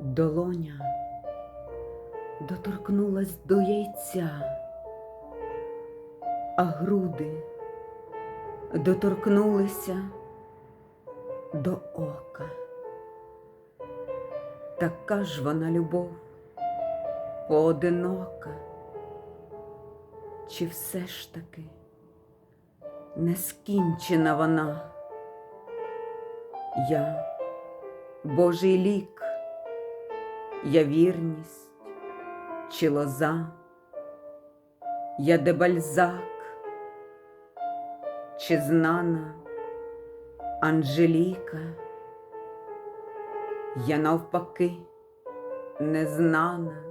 Долоня доторкнулась до яйця, а груди доторкнулися до ока. Така ж вона любов поодинока, чи все ж таки нескінчена вона? Я Божий лік, я вірність чи лоза, я де бальзак, чи знана Анжеліка, я навпаки незнана,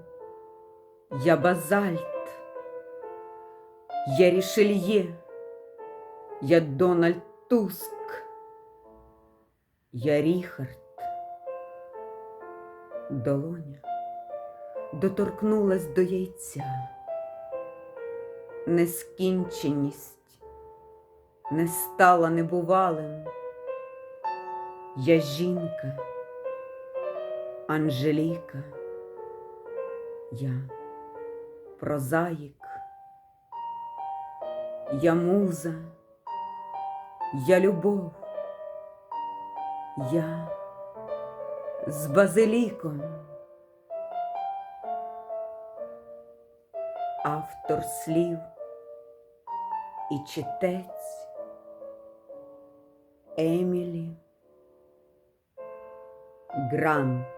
я базальт, я рішельє, я Дональд Туск. Я Ріхард. Долоня доторкнулась до яйця. Нескінченість не стала небувалим. Я жінка, Анжеліка, я прозаїк, я муза, я любов. Я з базиліком, автор слів і читець Емілі Грант.